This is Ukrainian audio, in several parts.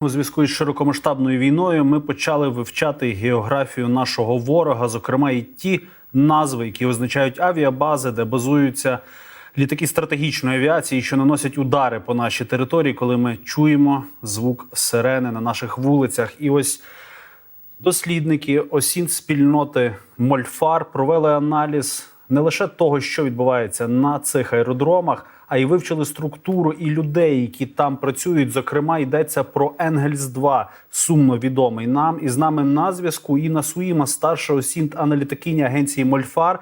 У зв'язку із широкомасштабною війною ми почали вивчати географію нашого ворога, зокрема і ті назви, які означають авіабази, де базуються літаки стратегічної авіації, що наносять удари по нашій території, коли ми чуємо звук сирени на наших вулицях. І ось дослідники осін спільноти Мольфар провели аналіз не лише того, що відбувається на цих аеродромах, а й вивчили структуру і людей, які там працюють. Зокрема, йдеться про Енгельс 2 сумно відомий нам. І з нами на зв'язку Інна Суїма, старша осінт аналітикиня агенції Мольфар,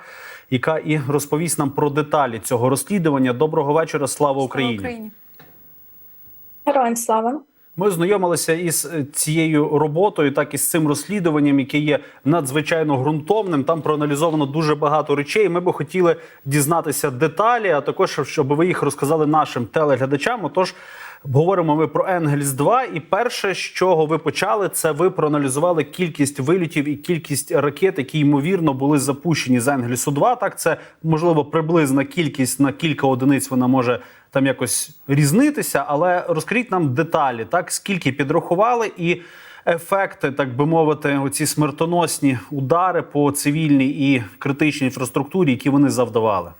яка і розповість нам про деталі цього розслідування. Доброго вечора, слава Україні! Героям слава! Ми ознайомилися із е, цією роботою, так і з цим розслідуванням, яке є надзвичайно ґрунтовним. Там проаналізовано дуже багато речей. Ми би хотіли дізнатися деталі, а також щоб ви їх розказали нашим телеглядачам. Отож, говоримо ми про Енгельс 2 І перше, з чого ви почали, це ви проаналізували кількість вилітів і кількість ракет, які ймовірно були запущені з Енгельсу 2 Так, це можливо приблизна кількість на кілька одиниць. Вона може там якось різнитися, але розкажіть нам деталі, так скільки підрахували і ефекти, так би мовити, оці смертоносні удари по цивільній і критичній інфраструктурі, які вони завдавали.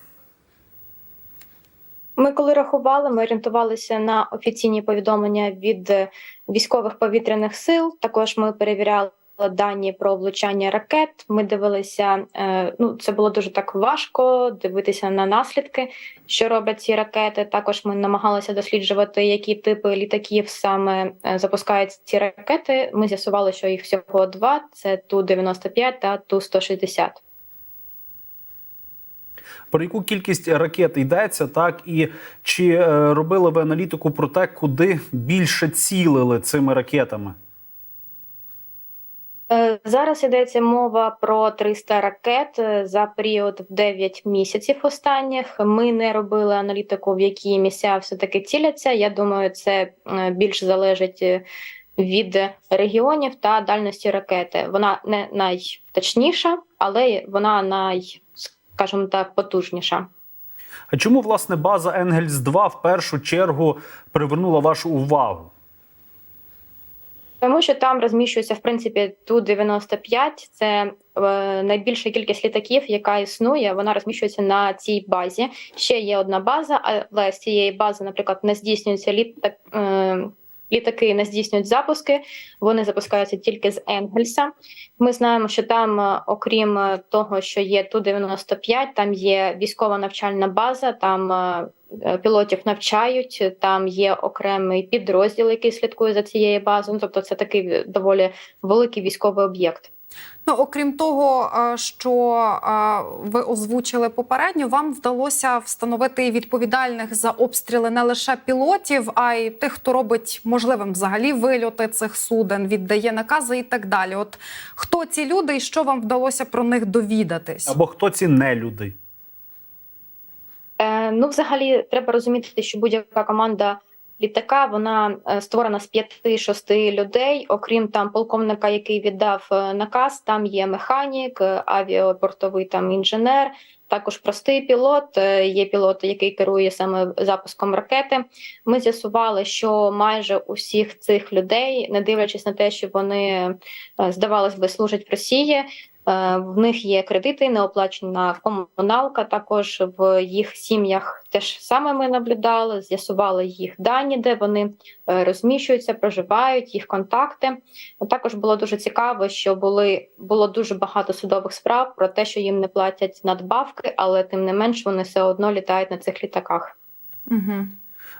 Ми коли рахували, ми орієнтувалися на офіційні повідомлення від е, військових повітряних сил. Також ми перевіряли дані про влучання ракет. Ми дивилися, е, ну це було дуже так важко дивитися на наслідки, що роблять ці ракети. Також ми намагалися досліджувати, які типи літаків саме е, запускають ці ракети. Ми з'ясували, що їх всього два: це ту 95 та ту 160 Про яку кількість ракет йдеться, так і чи е, робили ви аналітику про те, куди більше цілили цими ракетами? Е, Зараз йдеться мова про 300 ракет е, за період в 9 місяців останніх. Ми не робили аналітику, в які місця все таки ціляться. Я думаю, це більш залежить від регіонів та дальності ракети. Вона не найточніша, але вона най, скажімо так, потужніша. А чому власне база Енгельс 2 в першу чергу привернула вашу увагу? Тому що там розміщується в принципі ту 95 Це е, найбільша кількість літаків, яка існує. Вона розміщується на цій базі. Ще є одна база, але з цієї бази, наприклад, не здійснюються літак. Е, Літаки не здійснюють запуски, вони запускаються тільки з Енгельса. Ми знаємо, що там, е, окрім е, того, що є ту 95 там є військова навчальна база, там е, пілотів навчають, там є окремий підрозділ, який слідкує за цією базою. Ну, Тобто, це такий доволі великий військовий об'єкт. Ну, окрім того, що ви озвучили попередньо, вам вдалося встановити відповідальних за обстріли не лише пілотів, а й тих, хто робить можливим взагалі вильоти цих суден, віддає накази і так далі. От хто ці люди і що вам вдалося про них довідатись? Або хто ці нелюди? Е, ну, взагалі, треба розуміти, що будь-яка команда літака вона е, створена з п'яти-шести людей. Окрім там полковника, який віддав е, наказ, там є механік, е, авіабортовий там інженер. Також простий пілот, є пілот, який керує саме запуском ракети. Ми з'ясували, що майже усіх цих людей, не дивлячись на те, що вони здавалось би служать в Росії, в них є кредити, неоплачена комуналка. Також в їх сім'ях теж саме ми наблюдали, з'ясували їх дані, де вони е, розміщуються, проживають, їх контакти. Також було дуже цікаво, що були було дуже багато судових справ про те, що їм не платять надбавки, але тим не менш вони все одно літають на цих літаках. Угу.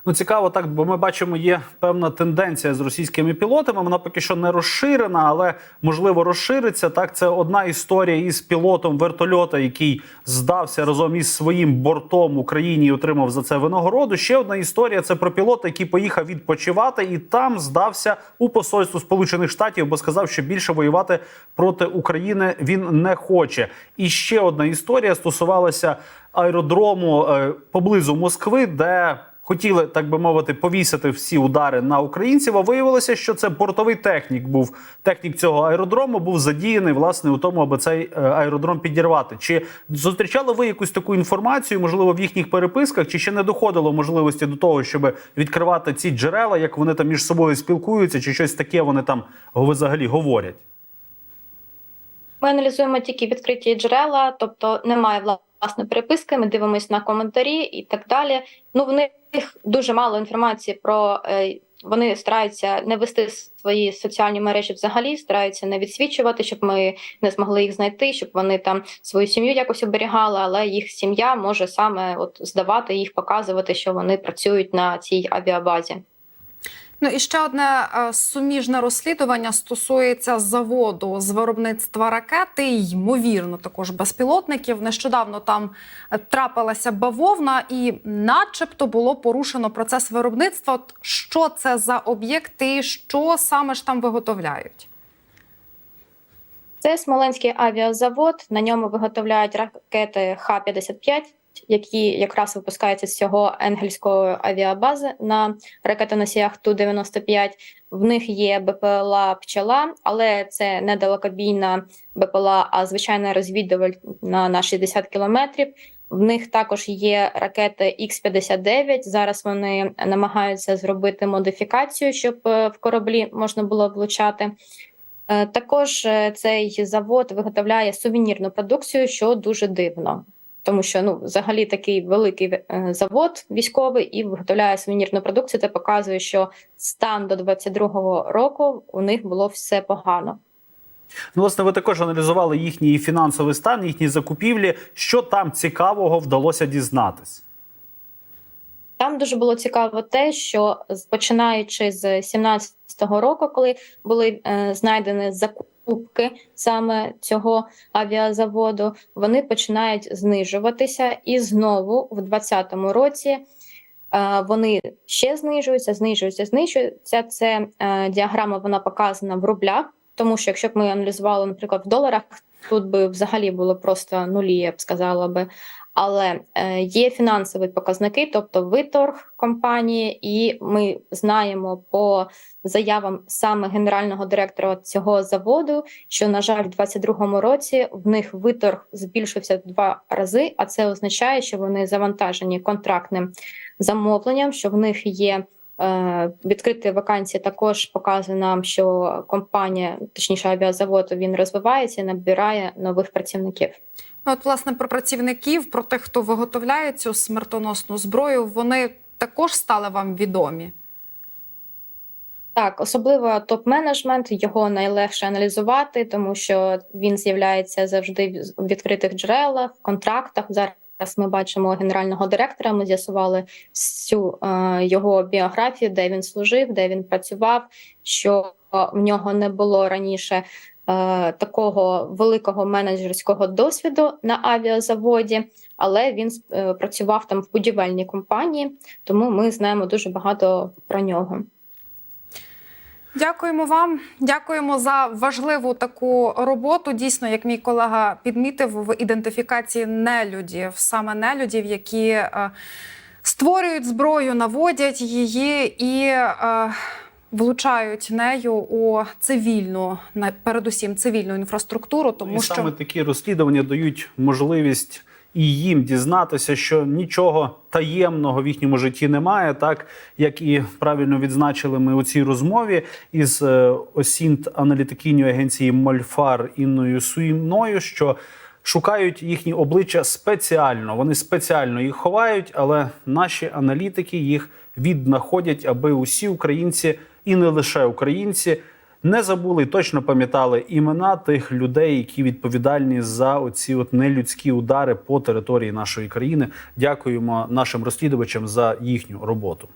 Ну цікаво, так бо ми бачимо, є певна тенденція з російськими пілотами. Вона поки що не розширена, але можливо розшириться. Так, це одна історія із пілотом вертольота, який здався разом із своїм бортом Україні і отримав за це винагороду. Ще одна історія це про пілота, який поїхав відпочивати, і там здався у посольству Сполучених Штатів, бо сказав, що більше воювати проти України він не хоче. І ще одна історія стосувалася аеродрому е, поблизу Москви, де хотіли, так би мовити, повісити всі удари на українців. А виявилося, що це бортовий технік був. Технік цього аеродрому був задіяний власне у тому, аби цей е, аеродром підірвати. Чи зустрічали ви якусь таку інформацію, можливо, в їхніх переписках, чи ще не доходило можливості до того, щоб відкривати ці джерела, як вони там між собою спілкуються, чи щось таке вони там взагалі говорять? Ми аналізуємо тільки відкриті джерела, тобто немає власне переписки. Ми дивимося на коментарі і так далі. Ну в них дуже мало інформації про е, вони стараються не вести свої соціальні мережі взагалі, стараються не відсвічувати, щоб ми не змогли їх знайти, щоб вони там свою сім'ю якось оберігали, але їх сім'я може саме от здавати їх, показувати, що вони працюють на цій авіабазі. Ну і ще одне е, суміжне розслідування стосується заводу з виробництва ракети, ймовірно, також безпілотників. Нещодавно там трапилася бавовна, і, начебто, було порушено процес виробництва. От що це за об'єкти, що саме ж там виготовляють? Це Смоленський авіазавод. На ньому виготовляють ракети Х-55, які якраз випускаються з цього енгельської авіабази на ракетоносіях Ту-95. В них є БПЛА пчела, але це не далекобійна БПЛА, а звичайна розвідувальна на 60 кілометрів. В них також є ракети Х-59. Зараз вони намагаються зробити модифікацію, щоб е, в кораблі можна було влучати. Е, Також е, цей завод виготовляє сувенірну продукцію, що дуже дивно, тому що ну, взагалі такий великий е, завод військовий і виготовляє сувенірну продукцію. Це показує, що стан до 22-го року у них було все погано. Ну, власне, ви також аналізували їхній фінансовий стан, їхні закупівлі. Що там цікавого вдалося дізнатись? Там дуже було цікаво те, що починаючи з 17-го року, коли були е, знайдені закупки саме цього авіазаводу, вони починають знижуватися, і знову в 20-му році е, вони ще знижуються, знижуються, знижуються. Це е, діаграма вона показана в рублях, тому що якщо б ми аналізували, наприклад, в доларах, тут би взагалі було просто нулі, я б сказала би. Але е, є фінансові показники, тобто виторг компанії, і ми знаємо по заявам саме генерального директора цього заводу, що на жаль, в 2022 році в них виторг збільшився в два рази. А це означає, що вони завантажені контрактним замовленням, що в них є. Е, Відкриті вакансії також показує нам, що компанія, точніше авіазавод, він розвивається і набирає нових працівників. Ну, от, власне, про працівників, про тих, хто виготовляє цю смертоносну зброю, вони також стали вам відомі. Так, особливо топ-менеджмент його найлегше аналізувати, тому що він з'являється завжди в відкритих джерелах, контрактах. Зараз ми бачимо генерального директора. Ми з'ясували всю е, його біографію, де він служив, де він працював. Що в нього не було раніше е, такого великого менеджерського досвіду на авіазаводі, але він е, працював там в будівельній компанії, тому ми знаємо дуже багато про нього. Дякуємо вам. Дякуємо за важливу таку роботу. Дійсно, як мій колега підмітив, в ідентифікації нелюдів, саме нелюдів, які е, створюють зброю, наводять її і. Е, Влучають нею у цивільну, передусім цивільну інфраструктуру, тому і що саме такі розслідування дають можливість і їм дізнатися, що нічого таємного в їхньому житті немає, так як і правильно відзначили ми у цій розмові із е, осінт аналітикиню агенції Мольфар Інною Суїною, що шукають їхні обличчя спеціально. Вони спеціально їх ховають, але наші аналітики їх віднаходять, аби усі українці і не лише українці не забули точно пам'ятали імена тих людей, які відповідальні за оці от нелюдські удари по території нашої країни. Дякуємо нашим розслідувачам за їхню роботу.